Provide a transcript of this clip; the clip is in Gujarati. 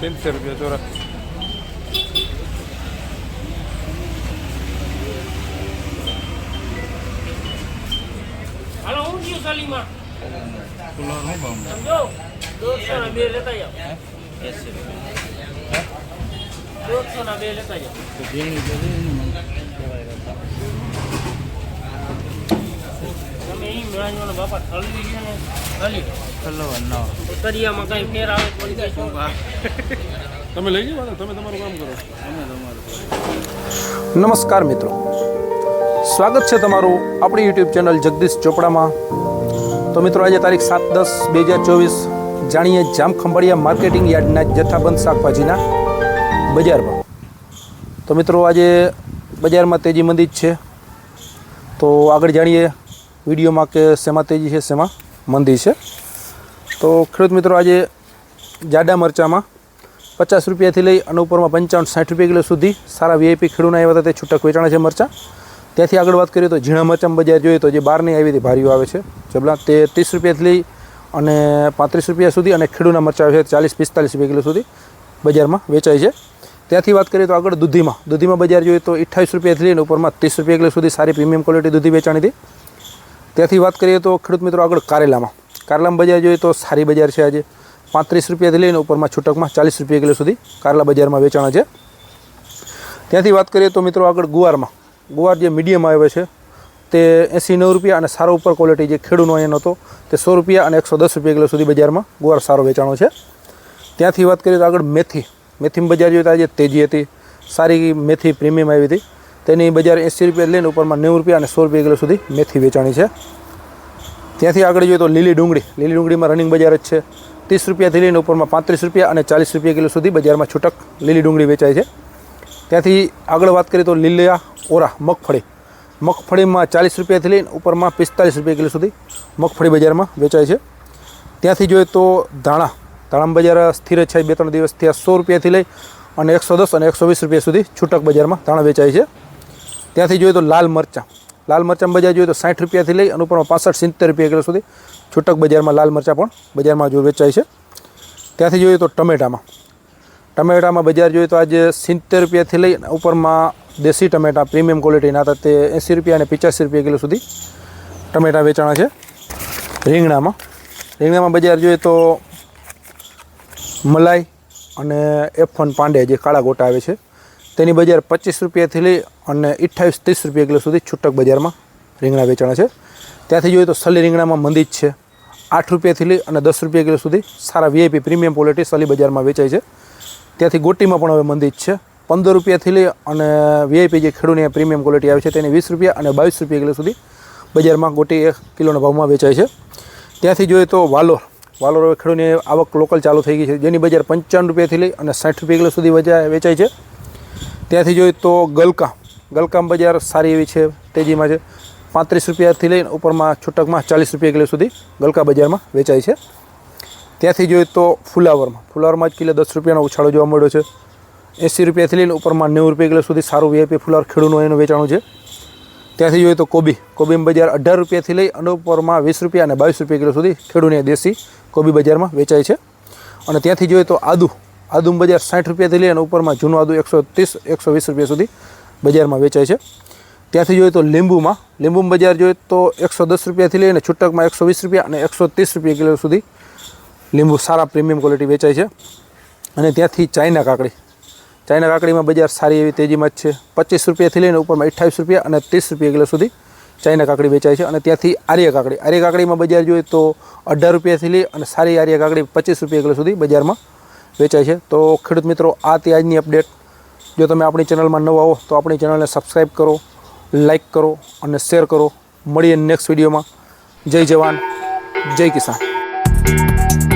સિત્તેર રૂપિયા ચોરા હાલો હું થયું સાલીમાં ફુલાર શું ભાવ સમજો દોઢસો ના બે લેતા જાઓ ના બે લેતા જાઓ તમે ઈ બાપા થળવી ગયા ને ખાલી ઉતરિયામાં કઈ ફેર આવે તો વળી તમે લઈ જાઓ તમે તમારું કામ કરો. નમસ્કાર મિત્રો. સ્વાગત છે તમારું આપણી યુટ્યુબ ચેનલ જગદીશ ચોપડામાં. તો મિત્રો આજે તારીખ સાત દસ બે હજાર ચોવીસ જાણીએ જામ ખંભાળિયા માર્કેટિંગ યાર્ડના જથ્થાબંધ શાકભાજીના બજારમાં. તો મિત્રો આજે બજારમાં તેજી મંદી જ છે. તો આગળ જાણીએ વિડીયોમાં કે શેમાં તેજી છે, શેમાં મંદી છે. તો ખેડૂત મિત્રો, આજે જાડા મરચામાં પચાસ રૂપિયાથી લઈ અને ઉપરમાં પંચાવન, સાઠ રૂપિયા કિલો સુધી સારા વીઆઈપી ખેડૂના આવ્યા હતા. તે છૂટક વેચાણ છે મરચાં. ત્યાંથી આગળ વાત કરીએ તો ઝીણા મરચાં બજાર જોઈએ તો જે બહારની આવી હતી, ભારીઓ આવે છે. જબલા તે ત્રીસ રૂપિયાથી લઈ અને પાંત્રીસ રૂપિયા સુધી અને ખેડૂના મરચાં આવે છે ચાલીસ, પિસ્તાલીસ રૂપિયા કિલો સુધી બજારમાં વેચાય છે. ત્યાંથી વાત કરીએ તો આગળ દૂધીમાં. દૂધીમાં બજાર જોઈએ તો અઠ્ઠાવીસ રૂપિયાથી લઈને ઉપરમાં ત્રીસ રૂપિયા કિલો સુધી સારી પ્રીમિયમ ક્વોલિટી દૂધી વેચાણી હતી. ત્યાંથી વાત કરીએ તો ખેડૂત મિત્રો આગળ કારેલામાં. કારેલામાં બજાર જોઈએ તો સારી બજાર છે આજે. પાંત્રીસ રૂપિયાથી લઈને ઉપરમાં છૂટકમાં ચાલીસ રૂપિયા કિલો સુધી કારેલા બજારમાં વેચાણ છે. ત્યાંથી વાત કરીએ તો મિત્રો આગળ ગુવારમાં. ગુવાર જે મીડિયમ આવે છે, તે એંસી નવ રૂપિયા અને સારો ઉપર ક્વોલિટી જે ખેડૂનો એનો હતો, તે સો રૂપિયા અને એકસો દસ રૂપિયા કિલો સુધી બજારમાં ગુવાર સારો વેચાણો છે. ત્યાંથી વાત કરીએ તો આગળ મેથી. મેથીમાં બજાર જોઈએ તો આજે તેજી હતી. સારી મેથી પ્રીમિયમ આવી હતી. તેની બજાર એંસી રૂપિયા લઈને ઉપરમાં નેવું રૂપિયા અને સો રૂપિયા કિલો સુધી મેથી વેચાણી છે. ત્યાંથી આગળ જોઈએ તો લીલી ડુંગળી. લીલી ડુંગળીમાં રનિંગ બજાર જ છે. ત્રીસ રૂપિયાથી લઈને ઉપરમાં પાંત્રીસ રૂપિયા અને ચાલીસ રૂપિયા કિલો સુધી બજારમાં છૂટક લીલી ડુંગળી વેચાય છે. ત્યાંથી આગળ વાત કરીએ તો લીલિયા ઓરા, મગફળી. મગફળીમાં ચાલીસ રૂપિયાથી લઈને ઉપરમાં પિસ્તાલીસ રૂપિયા કિલો સુધી મગફળી બજારમાં વેચાય છે. ત્યાંથી જોઈએ તો ધાણા. ધાણા બજાર સ્થિર છે. બે ત્રણ દિવસથી આ સો રૂપિયાથી લઈ અને એકસો દસ અને એકસો વીસ રૂપિયા સુધી છૂટક બજારમાં ધાણા વેચાય છે. ત્યાંથી જોઈએ તો લાલ મરચાં. લાલ મરચાં બજાર જોઈએ તો સાઠ રૂપિયાથી લઈ અને ઉપરમાં પાસઠ સિત્તેર રૂપિયા કિલો સુધી છૂટક બજારમાં લાલ મરચાં પણ બજારમાં જો વેચાય છે. ત્યાંથી જોઈએ તો ટમેટામાં. ટમેટામાં બજાર જોઈએ તો આજે સિત્તેર રૂપિયાથી લઈ ઉપરમાં દેશી ટમેટા પ્રીમિયમ ક્વોલિટીના હતા તે એંસી રૂપિયા અને પિચાસી રૂપિયા કિલો સુધી ટમેટા વેચાણા છે. રીંગણામાં. રીંગણામાં બજાર જોઈએ તો મલાઈ અને એફ વન પાંડે જે કાળા ગોટા આવે છે. તેની બજાર પચીસ રૂપિયાથી લઈ અને અઠ્ઠાવીસ ત્રીસ રૂપિયા કિલો સુધી છૂટક બજારમાં રીંગણા વેચાણ છે. ત્યાંથી જોઈએ તો સલી રીંગણામાં મંદી જ છે. આઠ રૂપિયાથી લઈ અને દસ રૂપિયા કિલો સુધી સારા વીઆઈપી પ્રીમિયમ ક્વોલિટી સલી બજારમાં વેચાય છે. ત્યાંથી ગોટીમાં પણ હવે મંદી છે. પંદર રૂપિયાથી લઈ અને વીઆઈપી જે ખેડૂની પ્રીમિયમ ક્વોલિટી આવે છે તેની વીસ રૂપિયા અને બાવીસ રૂપિયા કિલો સુધી બજારમાં ગોટી એક કિલોના ભાવમાં વેચાય છે. ત્યાંથી જોઈએ તો વાલોર. વાલોર હવે ખેડૂની આવક લોકલ ચાલુ થઈ ગઈ છે. જેની બજાર પંચાવન રૂપિયાથી લઈ અને સાઠ રૂપિયા કિલો સુધી વેચાય છે. ત્યાંથી જોઈએ તો ગલકામ. ગલકામ બજાર સારી એવી છે, તેજીમાં છે. પાંત્રીસ રૂપિયાથી લઈને ઉપરમાં છૂટકમાં ચાલીસ રૂપિયા કિલો સુધી ગલકા બજારમાં વેચાય છે. ત્યાંથી જોઈએ તો ફુલાવરમાં. ફુલાવરમાં જ કિલો દસ રૂપિયાનો ઉછાળો જોવા મળ્યો છે. એંસી રૂપિયાથી લઈને ઉપરમાં નેવું રૂપિયા કિલો સુધી સારું વીઆઈપી ફુલાવર ખેડૂતનું એનું વેચાણું છે. ત્યાંથી જોઈએ તો કોબી. કોબી બજાર અઢાર રૂપિયાથી લઈ અને ઉપરમાં વીસ રૂપિયા અને બાવીસ રૂપિયા કિલો સુધી ખેડૂને દેશી કોબી બજારમાં વેચાય છે. અને ત્યાંથી જોઈએ તો આદુ. આદુ બજાર સાઠ રૂપિયાથી લઈ અને ઉપરમાં જૂનું આદુ એકસો ત્રીસ, એકસો વીસ રૂપિયા સુધી બજારમાં વેચાય છે. ત્યાંથી જોઈએ તો લીંબુમાં, લીંબુ બજાર જોઈએ તો એકસો દસ રૂપિયાથી લઈને છૂટકમાં એકસો વીસ રૂપિયા અને એકસો ત્રીસ રૂપિયા કિલો સુધી લીંબુ સારા પ્રીમિયમ ક્વોલિટી વેચાય છે. અને ત્યાંથી ચાઇના કાકડી. ચાઇના કાકડીમાં બજાર સારી એવી તેજીમાં જ છે. પચીસ રૂપિયાથી લઈને ઉપરમાં અઠ્ઠાવીસ રૂપિયા અને ત્રીસ રૂપિયા કિલો સુધી ચાઇના કાકડી વેચાય છે. અને ત્યાંથી આર્ય કાકડી. આર્ય કાકડીમાં બજાર જોઈએ તો અઢાર રૂપિયાથી લઈ અને સારી આર્ય કાકડી પચીસ રૂપિયા કિલો સુધી બજારમાં વેચાય છે. તો ખેડૂત મિત્રો, આ તે આજની અપડેટ જો તમે આપણી ચેનલમાં નવા આવો તો આપણી ચેનલને સબસ્ક્રાઈબ કરો લાઈક કરો અને શેર કરો. મળીએ નેક્સ્ટ વિડીયોમાં જય જવાન, જય કિસાન.